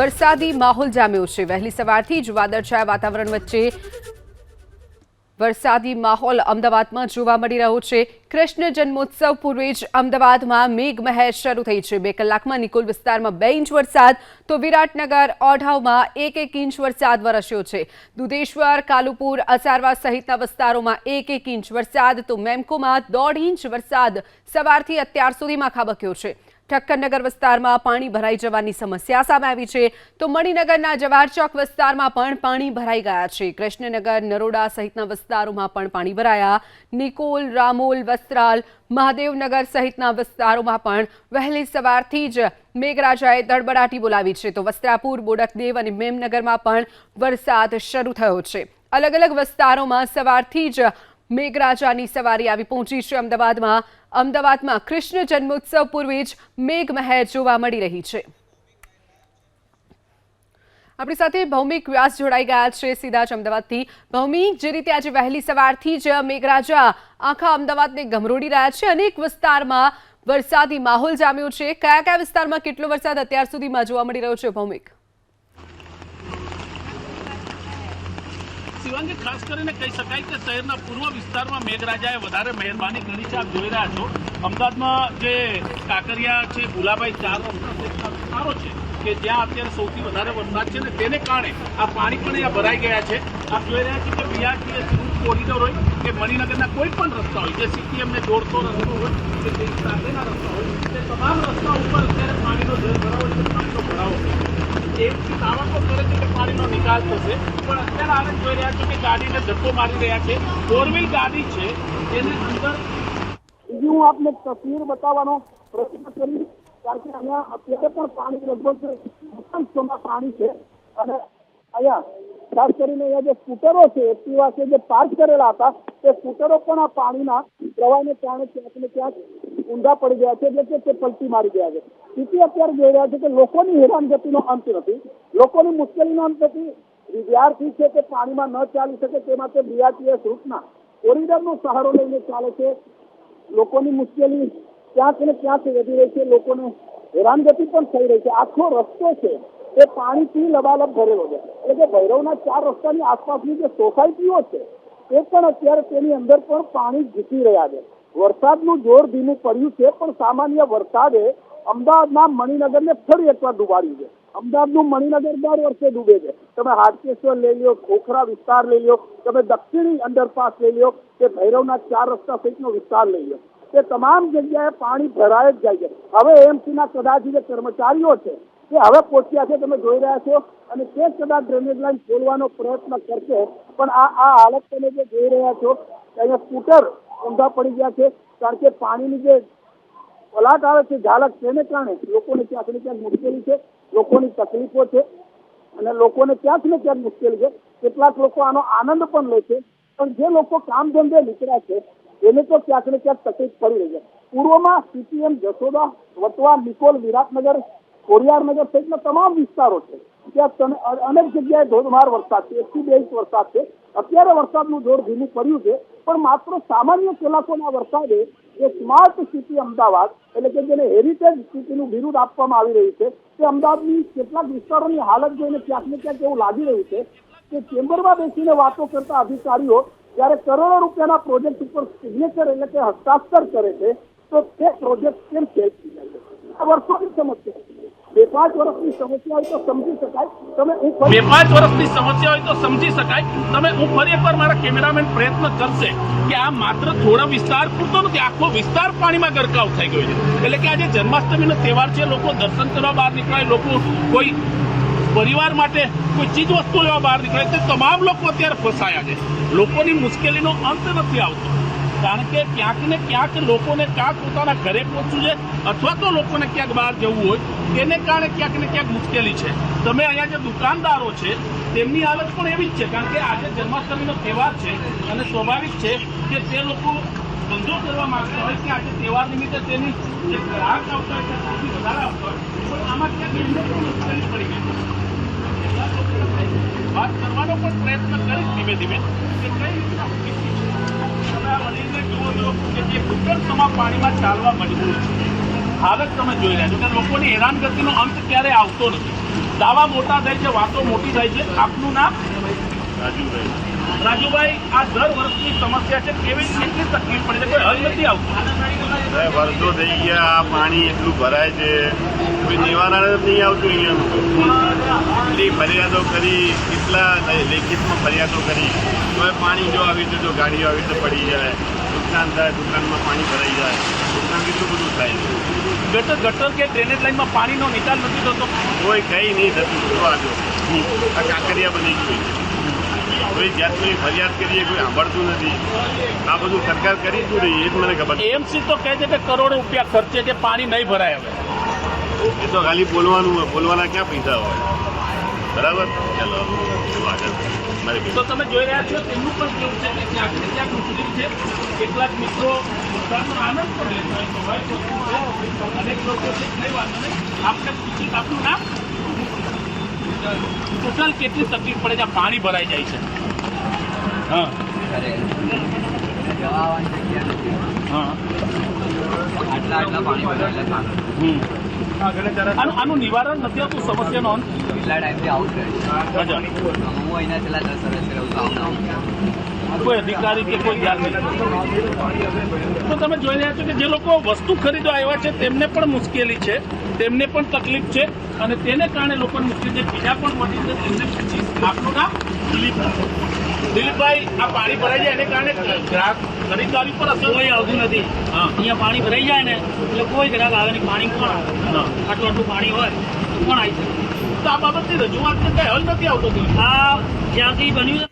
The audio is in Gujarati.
વરસાદી માહોલ જામ્યો છે. વહેલી સવારથી જ વાદળછાયા વાતાવરણ વચ્ચે વરસાદી માહોલ અમદાવાદમાં જોવા મળી રહ્યો છે. કૃષ્ણ જન્મોત્સવ પૂર્વે જ અમદાવાદમાં મેઘમહેર શરૂ થઈ છે. બે કલાકમાં નિકોલ વિસ્તારમાં બે ઇંચ વરસાદ, તો વિરાટનગર ઓઢાવમાં એક એક ઇંચ વરસાદ વરસ્યો છે. દુધેશ્વર, કાલુપુર, અસારવા સહિતના વિસ્તારોમાં એક એક ઇંચ વરસાદ, તો મેમકોમાં દોઢ ઇંચ વરસાદ સવારથી અત્યાર સુધીમાં ખાબક્યો છે. ઠક્કરનગર વિસ્તારમાં પાણી ભરાઈ જવાની સમસ્યા સામે આવી છે. તો મણિનગરના જવાહર ચોક વિસ્તારમાં પણ પાણી ભરાઈ ગયા છે. કૃષ્ણનગર, નરોડા સહિતના વિસ્તારોમાં પણ પાણી ભરાયા. નિકોલ, રામોલ, વસ્ત્રાલ, મહાદેવનગર સહિતના વિસ્તારોમાં પણ વહેલી સવારથી જ મેઘરાજાએ દડબડાટી બોલાવી છે. તો વસ્ત્રાપુર, બોડકદેવ અને મેમનગરમાં પણ વરસાદ શરૂ થયો છે. અલગ અલગ વિસ્તારોમાં સવારથી જ મેઘરાજાની સવારી આવી પહોંચી છે. અમદાવાદમાં અમદાવાદમાં કૃષ્ણ જન્મોત્સવ પૂર્વે જ મેઘમહેર જોવા મળી રહી છે. આપણી સાથે ભૌમિક વ્યાસ જોડાઈ ગયા છે સીધા જ અમદાવાદથી. ભૌમિક, જે રીતે આજે વહેલી સવારથી જ મેઘરાજા આખા અમદાવાદને ગમરોડી રહ્યા છે. અનેક વિસ્તારમાં વરસાદી માહોલ જામ્યો છે. કયા કયા વિસ્તારમાં કેટલો વરસાદ અત્યાર સુધીમાં જોવા મળી રહ્યો છે ભૌમિક? શિવાંગી, ખાસ કરીને કહી શકાય કે શહેરના પૂર્વ વિસ્તારમાં મેઘરાજાએ વધારે મહેરબાની કરી છે. આપ જોઈ રહ્યા છો, અમદાવાદમાં જે કાંકરિયા છે ભુલાભાઈ ચાર વિસ્તારો છે, કે જ્યાં અત્યારે સૌથી વધારે વરસાદ છે ને તેને કારણે આ પાણી પણ અહીંયા ભરાઈ ગયા છે. આપ જોઈ રહ્યા છો કે બીઆરટીએસ રૂટ કોરિડોર હોય, કે મણિનગરના કોઈ પણ રસ્તા હોય, જે સીટીએમને જોડતો રસ્તો હોય, કે સાથેના રસ્તા હોય, તે તમામ રસ્તા ઉપર અત્યારે પાણીનો જળ ભરાવો એટલે પાણીનો ભરાવો એમથી દાવા તો કરે છે કે પાણીનો નિકાલ થશે. પણ અત્યારે આને જોઈ રહ્યા છો કે ગાડીને ધક્કો મારી રહ્યા છે. ફોર ગાડી છે. એની અંદર હું આપને તસવીર બતાવવાનો પ્રયત્ન કરીશ. કારણ કે અહીંયા અત્યારે પણ પાણી લગભગ દુકાનોમાં પાણી છે. અને અહીંયા ખાસ કરીને અહીંયા જે સ્કૂટરો છે, એક્ટિવા છે, જે પાર્ક કરેલા હતા, તે સ્કૂટરો પણ આ પાણીના પ્રવાહને કારણે ક્યાંક ને ક્યાંક ઊંધા પડી ગયા છે. એટલે કે તે પલટી મારી ગયા છે. સ્થિતિ અત્યારે જોઈ રહ્યા છે કે લોકોની હેરાનગતિનો અંત નથી. લોકોની મુશ્કેલીનો અંત નથી. વિદ્યાર્થી છે તે પાણીમાં ન ચાલી શકે તે માટે બીઆરટીએસ રૂટના કોરિડરનો સહારો લઈને ચાલે છે. લોકોની મુશ્કેલી ક્યાંક ને ક્યાંક વધી રહી છે. લોકોને હેરાનગતિ પણ થઈ રહી છે. આખો રસ્તો છે એ પાણીથી લબાલબ ભરેલો છે. એટલે કે ભૈરવના ચાર રસ્તાની આસપાસની જે સોસાયટીઓ છે એ પણ અત્યારે તેની અંદર પણ પાણી ઘૂસી રહ્યા છે. વરસાદનું જોર ધીમું પડ્યું છે, પણ સામાન્ય વરસાદે અમદાવાદના મણિનગરને ફરી એકવાર ડૂબાડ્યું છે. અમદાવાદનું મણિનગર દર વર્ષે ડૂબે છે. તમે હાટકેશ્વર લઈ લ્યો, ખોખરા વિસ્તાર લઈ લ્યો, તમે દક્ષિણી અંડરપાસ લઈ લ્યો, કે ભૈરવના ચાર રસ્તા સહિતનો વિસ્તાર લઈ લ્યો. તે તમામ જગ્યાએ પાણી ભરાય જ જાય છે. હવે એમસીના કદાચ જે કર્મચારીઓ છે તે હવે પહોંચ્યા છે, તમે જોઈ રહ્યા છો, અને તે કદાચ ડ્રેનેજ લાઈન ખોલવાનો પ્રયત્ન કરશે, પણ આ આ હાલત તમે જે જોઈ રહ્યા છો અહીંયા સ્કૂટર ઊંધા પડી ગયા છે, કારણ કે પાણીની જે પલાટ આવે છે, ઝાલક તેને કારણે લોકોને ક્યાંક ને ક્યાંક મુશ્કેલી છે, લોકોની તકલીફો છે અને લોકોને ક્યાંક ને ક્યાંક મુશ્કેલી છે. કેટલાક લોકો આનો આનંદ પણ લે છે, પણ જે લોકો કામ ધંધે નીકળ્યા છે, એને તો ક્યાંક ને ક્યાંક તકલીફ પડી રહી છે. પૂર્વમાં સીપીએમ જસોદા વટવા નિકોલ, વિરાટનગર કોરિયારનગર સહિતના તમામ વિસ્તારો છે. ત્યાં અનેક જગ્યાએ ધોધમાર વરસાદ છે એકથી બે ઇંચ વરસાદ છે. અત્યારે વરસાદનું જોર ધીમું પડ્યું છે, પણ માત્ર સામાન્ય કલાકોના વરસાદે જે સ્માર્ટ સિટી અમદાવાદ, એટલે કે જેને હેરિટેજ સિટીનું બિરુદ આપવામાં આવી રહ્યું છે, તે અમદાવાદની કેટલાક વિસ્તારોની હાલત જોઈને ક્યાંક ને ક્યાંક એવું લાગી રહ્યું છે કે ચેમ્બરમાં બેસીને વાતો કરતા અધિકારીઓ જ્યારે કરોડો રૂપિયાના પ્રોજેક્ટ ઉપર સિગ્નેચર એટલે કે હસ્તાક્ષર કરે છે, તો તે પ્રોજેક્ટ કેમ છે? આ વર્ષોની સમસ્યા છે. બે પાંચ વર્ષની સમસ્યા હોય તો સમજી શકાય. તમે હું બે પાંચ વર્ષની સમસ્યા હોય તો સમજી શકાય. તમે હું ફરી એકવાર મારા કેમેરામેન પ્રયત્ન કરશે કે આ માત્ર થોડા વિસ્તાર પૂરતો નથી, આખો વિસ્તાર પાણીમાં ગરકાવ થઈ ગયો છે. એટલે કે આજે જન્માષ્ટમીનો તહેવાર છે, લોકો દર્શન કરવા બહાર નીકળાય, લોકો કોઈ પરિવાર માટે કોઈ ચીજ વસ્તુ લેવા બહાર નીકળે તે તમામ લોકો અત્યારે ફસાયા છે. લોકોની મુશ્કેલીનો અંત નથી આવતો. કારણ કે ક્યાંક ને ક્યાંક લોકોને ક્યાંક પોતાના ઘરે પહોંચવું છે અથવા તો લોકોને ક્યાંક બહાર જવું હોય, તેને કારણે ક્યાંક ને ક્યાંક મુશ્કેલી છે. તમે અહીંયા જે દુકાનદારો છે, તેમની હાલત પણ એવી જ છે, કારણ કે આજે જન્માષ્ટમીનો તહેવાર છે અને સ્વાભાવિક છે કે તે લોકો ધંધો કરવા માંગતા હોય કે આજે તહેવાર નિમિત્તે તેની જે ગ્રાહક આવતા હોય સૌથી વધારે આવતા હોય, પણ આમાં ક્યાંક એમને પણ મુશ્કેલી પડી ગઈ વાત કરવાનો પણ પ્રયત્ન કરીશ ધીમે ધીમે કે કઈ રીતના હાલત તમે જોઈ રહ્યા છો કે લોકોની હેરાનગતિનો અંત ક્યારે આવતો નથી દાવા મોટા થાય છે વાતો મોટી થાય છે આપનું નામ રાજુભાઈ રાજુભાઈ આ દર વર્ષની સમસ્યા છે કેવી કેટલી તકલીફ પડે છે કોઈ હલ નથી આવતું વર્ષો થઈ ગયા આ પાણી એટલું ભરાય છે કોઈ નિવારણ જ નહીં આવતું અહીંયા ફરિયાદો કરી કેટલા લેખિતમાં ફરિયાદો કરી તોય પાણી જો આવી રીતે જો ગાડીઓ આવી રીતે પડી જાય નુકસાન થાય દુકાનમાં પાણી ભરાઈ જાય નુકસાન કેટલું બધું થાય ગટર ગટર કે ડ્રેનેજ લાઈનમાં પાણીનો નિકાલ નથી થતો? કોઈ કંઈ નહીં થતું જો આજો. આ કાંકરિયા બની ગયું કોઈ જાતની ફરિયાદ કરીએ કોઈ સાંભળતું નથી. આ બધું સરકાર કરી શું રહી એ જ મને ખબર નથી. એએમસી તો કહે છે કે કરોડો રૂપિયા ખર્ચે છે પાણી નહીં ભરાય હવે. એ તો ખાલી બોલવાનું હોય બોલવાના ક્યાં પૈસા હોય? બરાબર? ચાલો શું આગળ મારી તો તમે જોઈ રહ્યા છો તેમનું પણ કેવું છે કે ક્યાંક ને ક્યાંક મુશ્કેલ છે. કેટલાક મિત્રો પોતાનો આનંદ પણ લેતા હોય છે. સ્વાભાવિક અનેક લોકો છે કંઈ વાંધો નહીં. આપણે પૂછી આપનું નામ? ટોટલ કેટલી તકલીફ પડે છે? પાણી ભરાઈ જાય છે. હા. જવા આવવાની જગ્યા નથી. હા. આટલા આટલા પાણી ભરાયેલા હમ. આનું નિવારણ નથી આવતું સમસ્યાનો અંત? કેટલા ટાઈમથી આવું. છે. હું અહીંના છેલ્લા દસ વર્ષથી રહું છું આવું આવું કોઈ અધિકારી કે કોઈ ધ્યાન નહીં. તો તમે જોઈ રહ્યા છો કે જે લોકો વસ્તુ ખરીદવા આવ્યા છે તેમને પણ મુશ્કેલી છે તેમને પણ તકલીફ છે અને તેને કારણે લોકોને મુશ્કેલી છે. બીજા પણ મળી છે તેમને પૂછીશ આપનું નામ દિલીપ દિલીપભાઈ, આ પાણી ભરાઈ જાય એને કારણે ગ્રાહક ખરીદદારી પર અસર કોઈ આવતું નથી. પાણી ભરાઈ જાય ને, એટલે કોઈ ગ્રાહક આવે નહીં. પાણી કોણ આવે. આટલું આટલું પાણી હોય કોણ આવી શકે? તો આ બાબતની રજૂઆત કઈ હલ નથી આવતો આ જ્યાંથી બન્યું